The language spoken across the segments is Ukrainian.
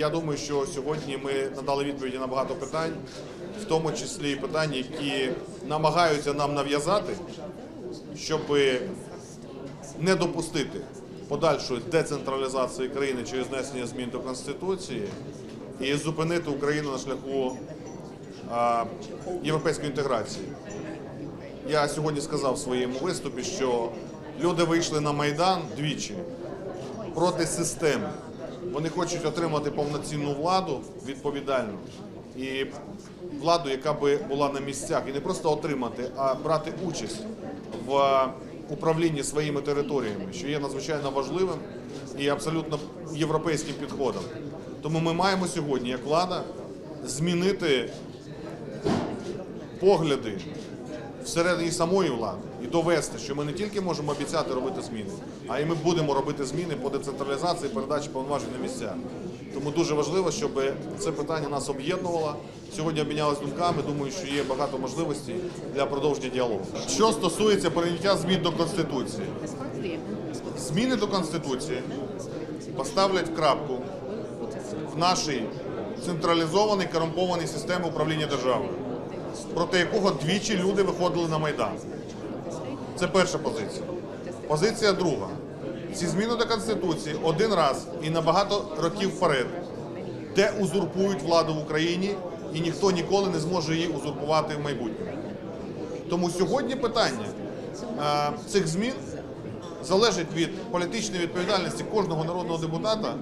я думаю, що сьогодні ми надали відповіді на багато питань, в тому числі і питання, які намагаються нам нав'язати, щоб не допустити подальшої децентралізації країни через внесення змін до Конституції і зупинити Україну на шляху європейської інтеграції. Я сьогодні сказав в своєму виступі, що люди вийшли на Майдан двічі проти системи. Вони хочуть отримати повноцінну владу відповідальну і владу, яка би була на місцях, і не просто отримати, а брати участь в управлінні своїми територіями, що є надзвичайно важливим і абсолютно європейським підходом. Тому ми маємо сьогодні, як влада, змінити погляди всередині самої влади і довести, що ми не тільки можемо обіцяти робити зміни, а й ми будемо робити зміни по децентралізації, передачі повноважень на місця. Тому дуже важливо, щоб це питання нас об'єднувало. Сьогодні обмінялися думками. Думаю, що є багато можливостей для продовження діалогу. Що стосується прийняття змін до конституції, зміни до конституції поставлять крапку в нашій централізованій корумпованій системі управління державою проти якого двічі люди виходили на Майдан. Це перша позиція. Позиція друга. Ці зміни до Конституції один раз і на багато років вперед, де узурпують владу в Україні, і ніхто ніколи не зможе її узурпувати в майбутньому. Тому сьогодні питання е, цих змін залежить від політичної відповідальності кожного народного депутата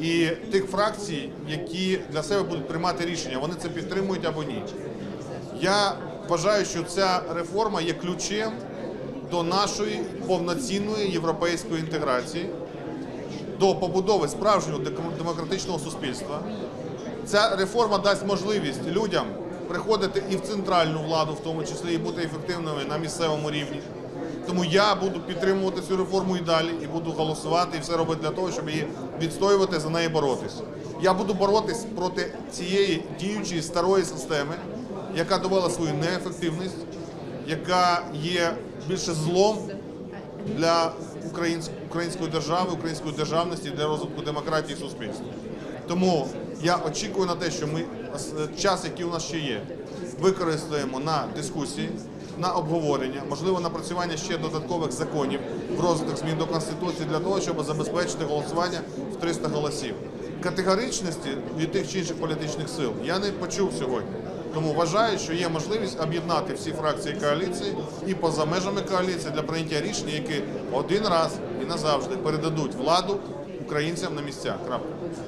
і тих фракцій, які для себе будуть приймати рішення, вони це підтримують або ні. Я вважаю, що ця реформа є ключем до нашої повноцінної європейської інтеграції, до побудови справжнього демократичного суспільства. Ця реформа дасть можливість людям приходити і в центральну владу, в тому числі і бути ефективними на місцевому рівні. Тому я буду підтримувати цю реформу і далі, і буду голосувати і все робити для того, щоб її відстоювати за неї боротися. Я буду боротись проти цієї діючої старої системи, яка довела свою неефективність, яка є більше злом для української держави, української державності для розвитку демократії і суспільства. Тому я очікую на те, що ми е, час, який у нас ще є, використаємо на дискусії, на обговорення, можливо, напрацювання ще додаткових законів в розвиток змін до конституції для того, щоб забезпечити голосування в 300 голосів. Категоричності від тих чи інших політичних сил я не почув сьогодні. Тому вважаю, що є можливість об'єднати всі фракції коаліції і поза межами коаліції для прийняття рішень, які один раз і назавжди передадуть владу українцям на. Крапка.